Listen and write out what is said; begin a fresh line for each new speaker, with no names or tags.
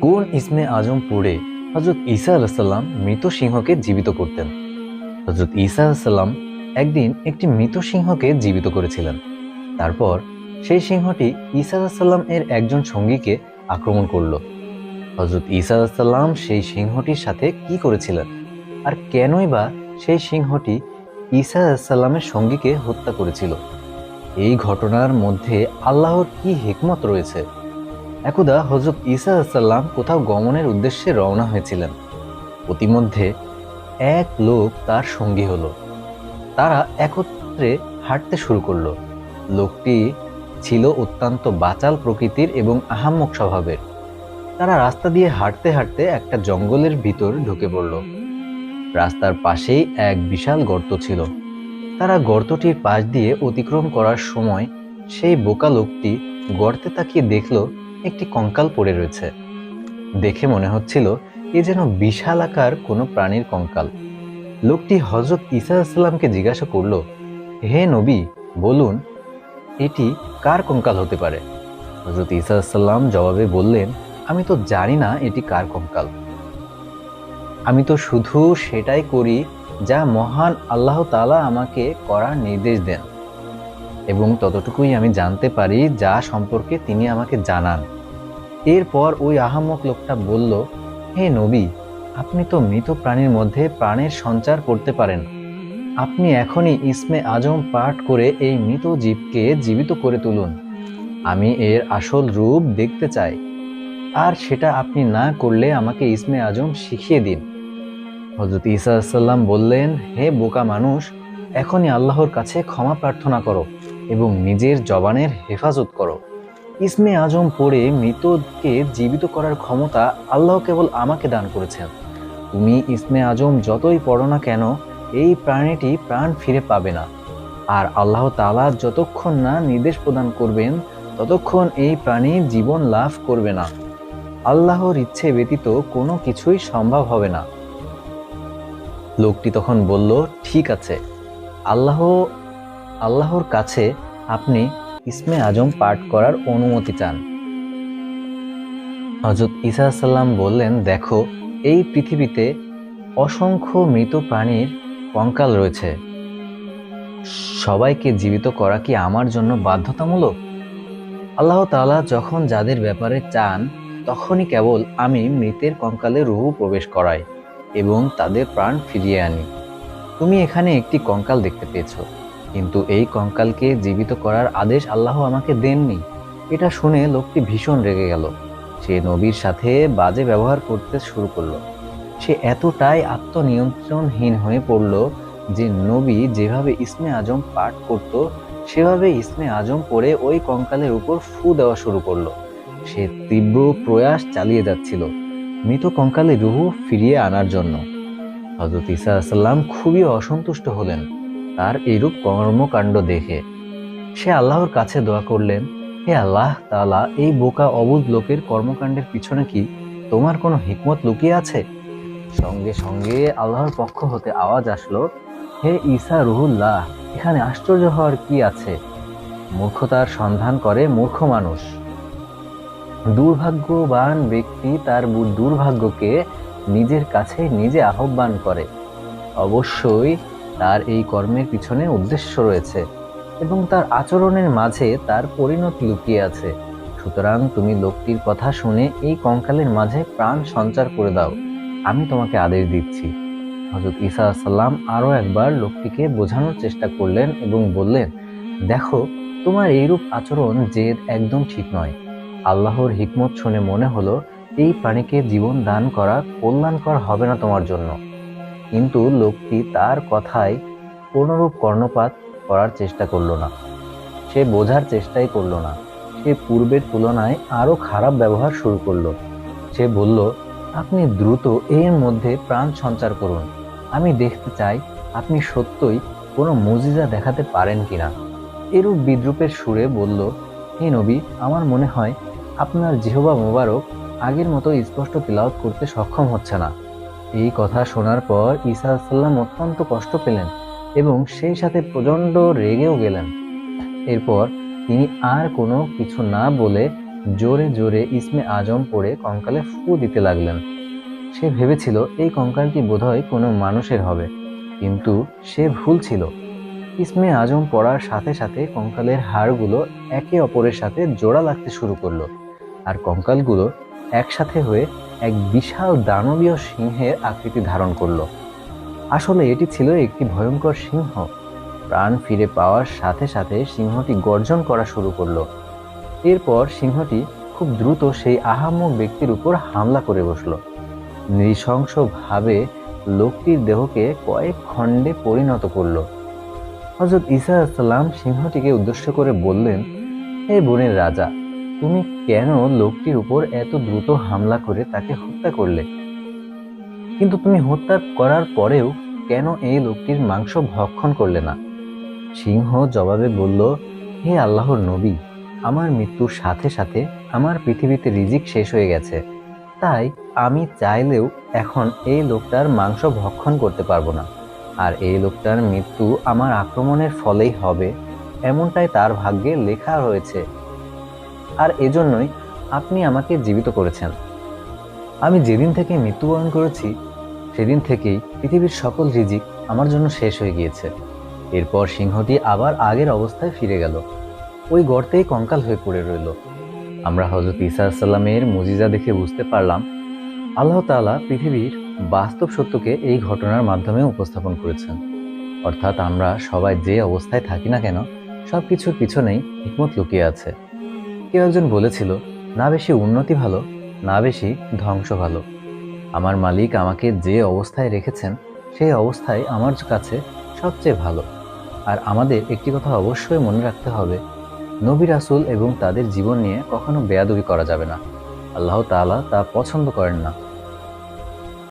কোন ইসমে আজম পড়ে হজরত ঈসা আলাহিসাল্লাম মৃত সিংহকে জীবিত করতেন? হজরত ঈসা আলাহিসাল্লাম একদিন একটি মৃত সিংহকে জীবিত করেছিলেন। তারপর সেই সিংহটি ঈসা আলাহিসাল্লাম এর একজন সঙ্গীকে আক্রমণ করল। হজরত ঈসা আলাহিসাল্লাম সেই সিংহটির সাথে কি করেছিলেন? আর কেনই বা সেই সিংহটি ঈসা আলাহিসাল্লামের সঙ্গীকে হত্যা করেছিল? এই ঘটনার মধ্যে আল্লাহর কি হিকমত রয়েছে? একদা হজরত ঈসা আসাল্লাম কোথাও গমনের উদ্দেশ্যে রওনা হয়েছিলেন। অতিমধ্যে এক লোক তার সঙ্গী হলো। তারা একত্রে হাঁটতে শুরু করল। লোকটি ছিল অত্যন্ত বাচাল প্রকৃতির এবং আহাম্মক স্বভাবের। তারা রাস্তা দিয়ে হাঁটতে হাঁটতে একটা জঙ্গলের ভিতর ঢুকে পড়ল। রাস্তার পাশেই এক বিশাল গর্ত ছিল। তারা গর্তটির পাশ দিয়ে অতিক্রম করার সময় সেই বোকা লোকটি গর্তে তাকিয়ে দেখল একটি কঙ্কাল পড়ে রয়েছে। দেখে মনে হচ্ছিল এ যেন বিশাল আকার কোনো প্রাণীর কঙ্কাল। লোকটি হজরত ঈসা আসসালামকে জিজ্ঞাসা করল, হে নবী, বলুন, এটি কার কঙ্কাল হতে পারে? হজরত ঈসা আসসালাম জবাবে বললেন, আমি তো জানি না এটি কার কঙ্কাল। আমি তো শুধু সেটাই করি যা মহান আল্লাহ তাআলা আমাকে করার নির্দেশ দেন। এবং ততটুকুই আমি জানতে পারি যা সম্পর্কে তিনি আমাকে জানান। এরপর ওই আহাম্মক লোকটা বলল, হে নবী, আপনি তো মৃত প্রাণীর মধ্যে প্রাণের সঞ্চার করতে পারেন। আপনি এখনই ইসমে আজম পাঠ করে এই মৃত জীবকে জীবিত করে তুলুন। আমি এর আসল রূপ দেখতে চাই। আর সেটা আপনি না করলে আমাকে ইসমে আজম শিখিয়ে দিন। হজরত ঈসা সাল্লাম বললেন, হে বোকা মানুষ, এখনই আল্লাহর কাছে ক্ষমা প্রার্থনা করো। এবং নিজের জবানের হেফাজত করো। ইসমে আজম পড়ে মৃতকে জীবিত করার ক্ষমতা আল্লাহ কেবল আমাকে দান করেছেন। তুমি ইসমে আজম যতই পড়ো না কেন, এই প্রাণীটি প্রাণ ফিরে পাবে না। আর আল্লাহ তাআলা যতক্ষণ না নির্দেশ প্রদান করবেন, ততক্ষণ এই প্রাণী জীবন লাভ করবে না। আল্লাহর ইচ্ছে ব্যতীত কোনো কিছুই সম্ভব হবে না। লোকটি তখন বলল, ঠিক আছে। আল্লাহ আল্লাহর কাছে আপনি ইসমে আজম পাঠ করার অনুমতি চান। হজরত ঈসা সাল্লাম বললেন, দেখো, এই পৃথিবীতে অসংখ্য মৃত প্রাণীর কঙ্কাল রয়েছে। সবাইকে জীবিত করা কি আমার জন্য বাধ্যতামূলক? আল্লাহ তাআলা যখন যাদের ব্যাপারে চান, তখনই কেবল আমি মৃতের কঙ্কালে রুহু প্রবেশ করাই এবং তাদের প্রাণ ফিরিয়ে আনি। তুমি এখানে একটি কঙ্কাল দেখতে পেয়েছ। কিন্তু এই কঙ্কালকে জীবিত করার আদেশ আল্লাহ আমাকে দেননি। এটা শুনে লোকটি ভীষণ রেগে গেল। সে নবীর সাথে বাজে ব্যবহার করতে শুরু করল। সে এতটাই আত্মনিয়ন্ত্রণহীন হয়ে পড়ল যে নবী যেভাবে ইসমে আজম পাঠ করত, সেভাবে ইসমে আজম পড়ে ওই কঙ্কালের উপর ফু দেওয়া শুরু করল। সে তীব্র প্রয়াস চালিয়ে যাচ্ছিল মৃত কঙ্কালে রুহু ফিরিয়ে আনার জন্য। হজরত ইসা সাল্লাম খুবই অসন্তুষ্ট হলেন। তার এইরূপ কর্মকাণ্ড দেখে। সে আল্লাহর কাছে দোয়া করলেন, হে আল্লাহ তালা এই বোকা অবুধ লোকের কর্মকাণ্ডের পিছনে কি তোমার কোনো হিকমত লুকিয়ে আছে? সঙ্গে সঙ্গে আল্লাহর পক্ষ হতে আওয়াজ আসলো, হে ঈসা রুহুল্লাহ, এখানে আশ্চর্য হওয়ার কি আছে? মূর্খতার সন্ধান করে মূর্খ মানুষ। দুর্ভাগ্যবান ব্যক্তি তার দুর্ভাগ্যকে নিজের কাছে নিজে আহ্বান করে। অবশ্যই তার এই কর্মের পিছনে উদ্দেশ্য রয়েছে এবং তার আচরণের মাঝে তার পরিণতি লুকিয়ে আছে। সুতরাং তুমি লোকটির কথা শুনে এই কঙ্কালের মাঝে প্রাণ সঞ্চার করে দাও। আমি তোমাকে আদেশ দিচ্ছি। হজরত ঈসা সাল্লাম আরও একবার লোকটিকে বোঝানোর চেষ্টা করলেন এবং বললেন, দেখো, তোমার এইরূপ আচরণ যে একদম ঠিক নয়। আল্লাহর হিকমত শুনে মনে হলো, এই প্রাণীকে জীবন দান করা কল্যাণকর হবে না তোমার জন্য। কিন্তু লোকটি তার কথায় কোনরূপ কর্ণপাত করার চেষ্টা করল না। সে বোঝার চেষ্টাই করল না। সে পূর্বের তুলনায় আরও খারাপ ব্যবহার শুরু করল। সে বলল, আপনি দ্রুত এর মধ্যে প্রাণ সঞ্চার করুন। আমি দেখতে চাই আপনি সত্যই কোনো মুজিজা দেখাতে পারেন কিনা। এরূপ বিদ্রুপের সুরে বলল, হে নবী, আমার মনে হয় আপনার জিহবা মোবারক আগের মতো স্পষ্ট তিলাওয়াত করতে সক্ষম হচ্ছে না। এই কথা শোনার পর ঈসা সাল্লাম অত্যন্ত কষ্ট পেলেন এবং সেই সাথে প্রচণ্ড রেগেও গেলেন। এরপর তিনি আর কোনো কিছু না বলে জোরে জোরে ইসমে আজম পড়ে কঙ্কালে ফু দিতে লাগলেন। সে ভেবেছিল, এই কঙ্কালটি বোধহয় কোনো মানুষের হবে। কিন্তু সে ভুল ছিল। ইসমে আজম পড়ার সাথে সাথে কঙ্কালের হাড়গুলো একে অপরের সাথে জোড়া লাগতে শুরু করল। আর কঙ্কালগুলো একসাথে হয়ে এক বিশাল দানবীয় সিংহের আকৃতি ধারণ করল। আসলে এটি ছিল একটি ভয়ঙ্কর সিংহ। প্রাণ ফিরে পাওয়ার সাথে সাথে সিংহটি গর্জন করা শুরু করল। এরপর সিংহটি খুব দ্রুত সেই আহাম্মক ব্যক্তির উপর হামলা করে বসল। নৃশংসভাবে লোকটির দেহকে কয়েক খণ্ডে পরিণত করল। হজরত আসসালাম সিংহটিকে উদ্দেশ্য করে বললেন, হে বনের রাজা তুমি কেন লোকটির উপর এত দ্রুত হামলা করে তাকে হত্যা করলে? কিন্তু তুমি হত্যা করার পরেও কেন এই লোকটির মাংস ভক্ষণ করলে না? সিংহ জবাবে বলল, হে আল্লাহর নবী, আমার মৃত্যুর সাথে সাথে আমার পৃথিবীতে রিজিক শেষ হয়ে গেছে। তাই আমি চাইলেও এখন এই লোকটার মাংস ভক্ষণ করতে পারব না। আর এই লোকটার মৃত্যু আমার আক্রমণের ফলেই হবে, এমনটাই তার ভাগ্যে লেখা রয়েছে। আর এজন্যই আপনি আমাকে জীবিত করেছেন। আমি যেদিন থেকে মৃত্যুবরণ করেছি, সেদিন থেকেই পৃথিবীর সকল রিজিক আমার জন্য শেষ হয়ে গিয়েছে। এরপর সিংহটি আবার আগের অবস্থায় ফিরে গেল। ওই গর্তেই কঙ্কাল হয়ে পড়ে রইল। আমরা হজরত ইসা সাল্লামের মুজিজা দেখে বুঝতে পারলাম, আল্লাহ তাআলা পৃথিবীর বাস্তব সত্যকে এই ঘটনার মাধ্যমে উপস্থাপন করেছেন। অর্থাৎ আমরা সবাই যে অবস্থায় থাকি না কেন সব কিছুর পিছনেই হিকমত লুকিয়ে আছে। কেউ একজন বলেছিল, না বেশি উন্নতি ভালো, না বেশি ধ্বংস ভালো। আমার মালিক আমাকে যে অবস্থায় রেখেছেন, সেই অবস্থায় আমার কাছে সবচেয়ে ভালো। আর আমাদের একটি কথা অবশ্যই মনে রাখতে হবে, নবী রাসুল এবং তাদের জীবন নিয়ে কখনো বেয়াদবি করা যাবে না। আল্লাহ তালা তা পছন্দ করেন না।